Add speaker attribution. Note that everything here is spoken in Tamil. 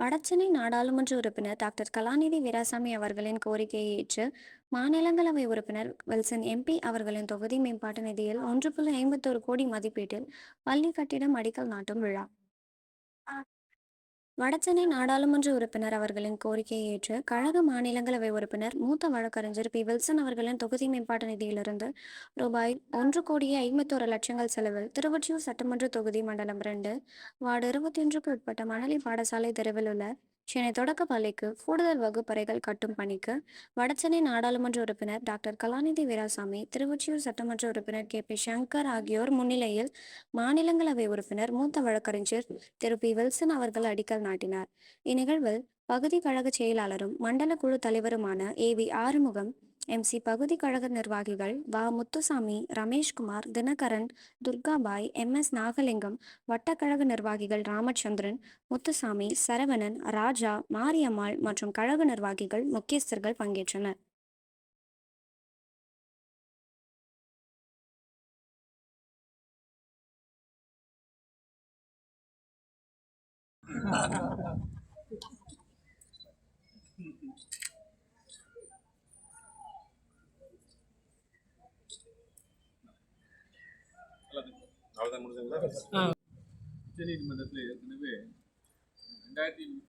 Speaker 1: வடசென்னை நாடாளுமன்ற உறுப்பினர் டாக்டர் கலாநிதி வீராசாமி அவர்களின் கோரிக்கையை ஏற்று மாநிலங்களவை உறுப்பினர் வில்சன் எம்பி அவர்களின் தொகுதி மேம்பாட்டு நிதியில் ஒன்று புள்ளி ஐம்பத்தொரு கோடி மதிப்பீட்டில் பள்ளி கட்டிடம் அடிக்கல் நாட்டும் விழா. வடசென்னை நாடாளுமன்ற உறுப்பினர் அவர்களின் கோரிக்கையை ஏற்று கழக மாநிலங்களவை உறுப்பினர் மூத்த வழக்கறிஞர் பி. வில்சன் அவர்களின் தொகுதி மேம்பாட்டு நிதியிலிருந்து ரூபாய் ஒன்று கோடியே ஐம்பத்தோரு லட்சங்கள் செலவில் திருவொற்றியூர் சட்டமன்ற தொகுதி மண்டலம் ரெண்டு வார்டு இருபத்தி ஒன்றுக்கு உட்பட்ட மணலி பாடசாலை தெருவில் உள்ள சென்னை தொடக்க பள்ளிக்கு கூடுதல் வகுப்பறைகள் கட்டும் பணிக்கு வடசென்னை நாடாளுமன்ற உறுப்பினர் டாக்டர் கலாநிதி வீராசாமி திருவொற்றியூர் சட்டமன்ற உறுப்பினர் கே. பி. சங்கர் ஆகியோர் முன்னிலையில் மாநிலங்களவை உறுப்பினர் மூத்த வழக்கறிஞர் திரு. பி. வில்சன் அவர்கள் அடிக்கல் நாட்டினார். இந்நிகழ்வில் பகுதி கழக செயலாளரும் மண்டல குழு தலைவருமான ஏ. வி. ஆறுமுகம் எம்சி பகுதி கழக நிர்வாகிகள் வ. முத்துசாமி ரமேஷ்குமார் தினகரன் துர்காபாய் எம். எஸ். நாகலிங்கம் வட்டக்கழக நிர்வாகிகள் ராமச்சந்திரன் முத்துசாமி சரவணன் ராஜா மாரியம்மாள் மற்றும் கழக நிர்வாகிகள் முக்கியஸ்தர்கள் பங்கேற்றனர்.
Speaker 2: அவ்வளோதான் முடிஞ்சுங்களா
Speaker 3: உச்சநீதிமன்றத்தில் ஏற்கனவே ரெண்டாயிரத்தி